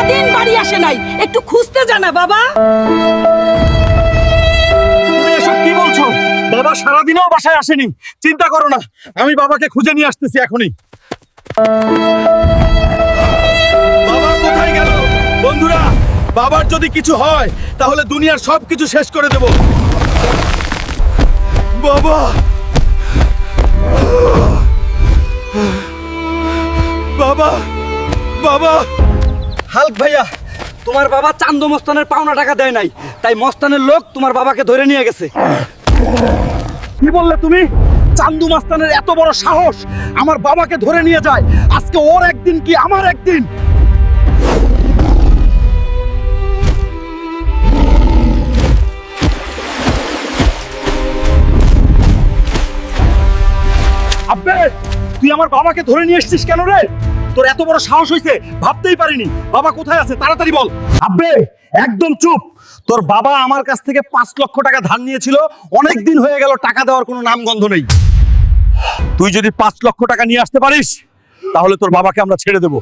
সারাদিন বাড়ি আসে নাই। একটু খুঁজতে জানা, বাবা। তুমি এসব কি বলছো? বাবা সারাদিনও বাসায় আসেনি। চিন্তা করো না। আমি বাবাকে খুঁজে নিয়ে আসতেছি এখনই। বাবা কোথায় গেল? বন্ধুরা, বাবার যদি কিছু হয়, তাহলে দুনিয়ার সব কিছু শেষ করে দেব। বাবা! বাবা! বাবা! হালক ভাইয়া, তোমার বাবা চান্দু মস্তানের পাওনা টাকা দেয় নাই, তাই মস্তানের লোক তোমার বাবাকে ধরে নিয়ে গেছে। কি বললে তুমি? চান্দু মাস্তানের এত বড় সাহস, আমার বাবাকে ধরে নিয়ে যায়, আজকে ওর একদিন কি আমার একদিন? তুই আমার বাবাকে ধরে নিয়ে এসেছিস কেন রে? তোর এত বড় সাহস হয়েছে, ভাবতেই পারিনি। বাবা কোথায় আছে? তাড়াতাড়ি বল। আব্বে, একদম চুপ। তোর বাবা আমার কাছ থেকে পাঁচ লক্ষ টাকা ধার নিয়েছিল। অনেক দিন হয়ে গেল, টাকা দেওয়ার কোনো নামগন্ধ নেই। তুই যদি পাঁচ লক্ষ টাকা নিয়ে আসতে পারিস, তাহলে তোর বাবাকে আমরা ছেড়ে দেব।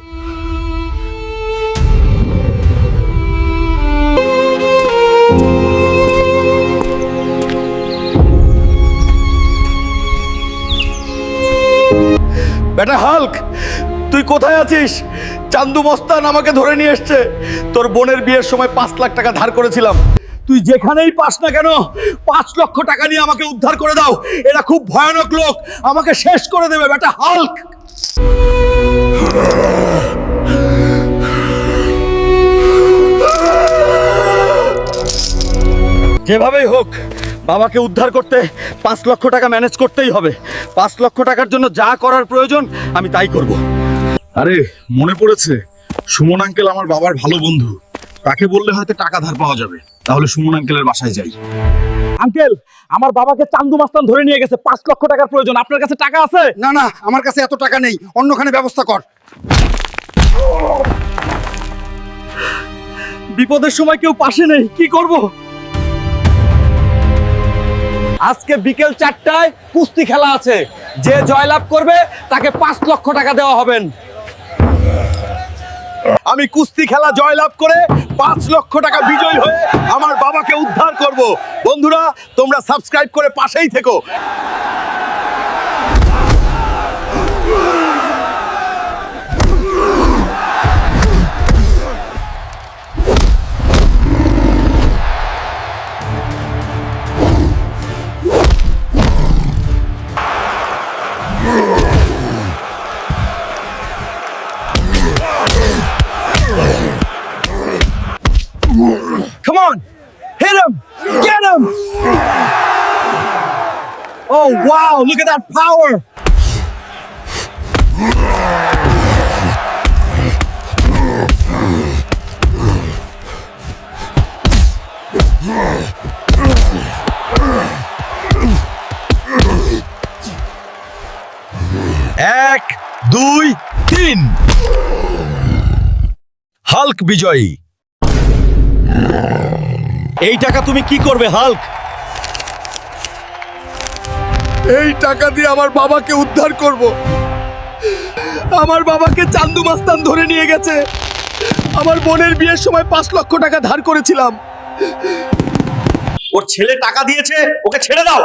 বেটা হাল্ক, তুই কোথায় আছিস? চান্দু মস্তান আমাকে ধরে নিয়ে এসছে। তোর বোনের বিয়ের সময় পাঁচ লাখ টাকা ধার করেছিলাম। তুই যেখানেই পাস না কেন, পাঁচ লক্ষ টাকা নিয়ে আমাকে উদ্ধার করে দাও। এরা খুব ভয়ানক লোক। আমাকে শেষ করে দেবে, বেটা হাল্ক। যেভাবেই হোক বাবাকে উদ্ধার করতে পাঁচ লক্ষ টাকা ম্যানেজ করতেই হবে। পাঁচ লক্ষ টাকার জন্য যা করার প্রয়োজন আমি তাই করব। আরে মনে পড়েছে সুমন আঙ্কেল আমার বাবার ভালো বন্ধু। তাকে বললে হয়তো টাকা ধার পাওয়া যাবে। তাহলে সুমন আঙ্কেলের বাসায় যাই। আঙ্কেল আমার বাবাকে চান্দু মাস্তান ধরে নিয়ে গেছে পাঁচ লক্ষ টাকার প্রয়োজন। আপনার কাছে টাকা আছে? না না আমার কাছে এত টাকা নেই। অন্যখানে ব্যবস্থা কর। বিপদের সময় কেউ পাশে নেই কি করব? আজকে বিকেল চারটায় কুস্তি খেলা আছে। যে জয়লাভ করবে, তাকে পাঁচ লক্ষ টাকা দেওয়া হবেন আমি কুস্তি খেলা জয়লাভ করে পাঁচ লক্ষ টাকা বিজয়ী হয়ে আমার বাবাকে উদ্ধার করব। বন্ধুরা, তোমরা সাবস্ক্রাইব করে পাশেই থেকো। Come on, hit him, get him. Oh wow, look at that power. এক দুই তিন হাল্ক বিজয়ী। এই টাকা তুমি কি করবে হাল্ক? এই টাকা দিয়ে আমার বাবাকে উদ্ধার করব। আমার বাবাকে চান্দু মাস্তান ধরে নিয়ে গেছে। আমার বোনের বিয়ের সময় পাঁচ লক্ষ টাকা ধার করেছিলাম। ওর ছেলে টাকা দিয়েছে ওকে ছেড়ে দাও।